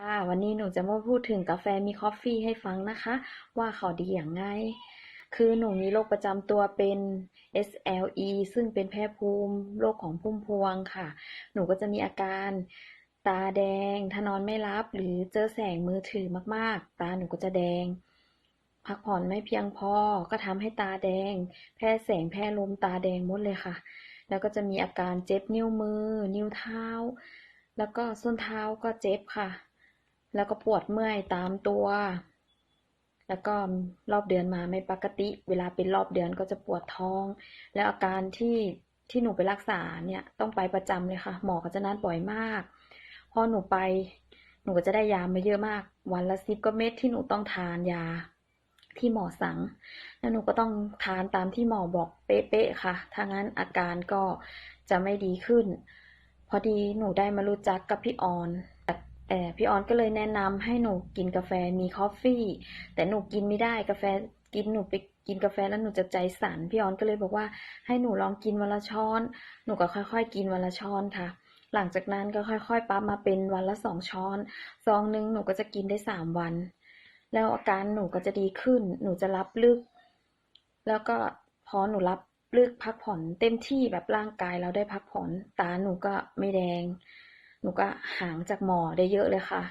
ค่ะวันนี้หนูจะมาพูดถึงกาแฟมีคอฟฟี่ให้ฟังนะคะ ว่าเขาดีอย่างไง คือหนูมีโรคประจำตัวเป็น SLE ซึ่งเป็นแพ้ภูมิโรคของพุ่มพวงค่ะ หนูก็จะมีอาการตาแดง ถ้านอนไม่หลับหรือเจอแสงมือถือมากๆ ตาหนูก็จะแดง พักผ่อนไม่เพียงพอก็ทำให้ตาแดง แพ้แสงแพ้ลมตาแดงหมดเลยค่ะ แล้วก็จะมีอาการเจ็บนิ้วมือ นิ้วเท้า แล้วก็ส้นเท้าก็เจ็บค่ะ แล้วก็ปวดเมื่อยตามตัว แล้วก็รอบเดือนมาไม่ปกติ เวลาเป็นรอบเดือนก็จะปวดท้อง แล้วอาการที่ที่หนูไปรักษาเนี่ยต้องไปประจำเลยค่ะ หมอก็จะนัดบ่อยมาก พอหนูไปหนูก็จะได้ยามาเยอะมาก วันละสิบก็เม็ดที่หนูต้องทานยาที่หมอสั่ง แล้วหนูก็ต้องทานตามที่หมอบอกเป๊ะๆค่ะ ถ้างั้นอาการก็จะไม่ดีขึ้น พอดีหนูได้มารู้จักกับพี่ออน เอ่พี่ออนก็เลยแนะนำให้หนูกินกาแฟมีคอฟฟี่ แต่หนูกินไม่ได้กาแฟกินหนูไปกินกาแฟแล้วหนูจะใจสั่นพี่ออนก็เลยบอกว่าให้หนูลองกินวันละช้อน หนูก็ค่อย ๆ กินวันละช้อนค่ะ หลังจากนั้นก็ค่อย ๆปรับมาเป็นวันละสองช้อนซองหนึงหนูก็จะกินได้สามวัน แล้วอาการหนูก็จะดีขึ้น หนูจะรับลึก แล้วก็พอหนูรับลึกพักผ่อนเต็มที่แบบร่างกายเราได้พักผ่อนตาหนูก็ไม่แดง หนูก็ห่างจากหมอได้เยอะเลยค่ะ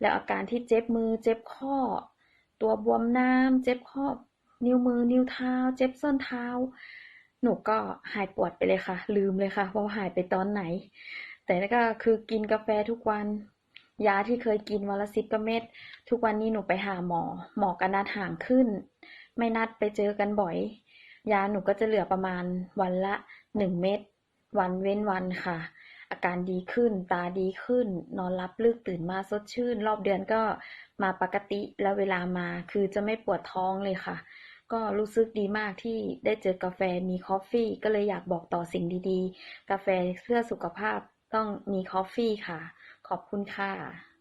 แล้วอาการที่เจ็บมือเจ็บข้อ ตัวบวมน้ำเจ็บข้อ นิ้วมือ นิ้วเท้า เจ็บส้นเท้า หนูก็หายปวดไปเลยค่ะ ลืมเลยค่ะว่าหายไปตอนไหน แต่ก็คือกินกาแฟทุกวันยาที่เคยกินวันละสิบกว่าเม็ดทุกวันนี้หนูไปหาหมอ หมอก็นัดห่างขึ้น ไม่นัดไปเจอกันบ่อย ยาหนูก็จะเหลือประมาณวันละหนึ่งเม็ดวันเว้นวันค่ะ อาการดีขึ้น ตาดีขึ้น นอนรับลึกตื่นมาสดชื่น รอบเดือนก็มาปกติแล้วเวลามาคือจะไม่ปวดท้องเลยค่ะ ก็รู้สึกดีมากที่ได้เจอกาแฟมีคอฟฟี่ ก็เลยอยากบอกต่อสิ่งดีๆ กาแฟเพื่อสุขภาพต้องมีคอฟฟี่ค่ะ ขอบคุณค่ะ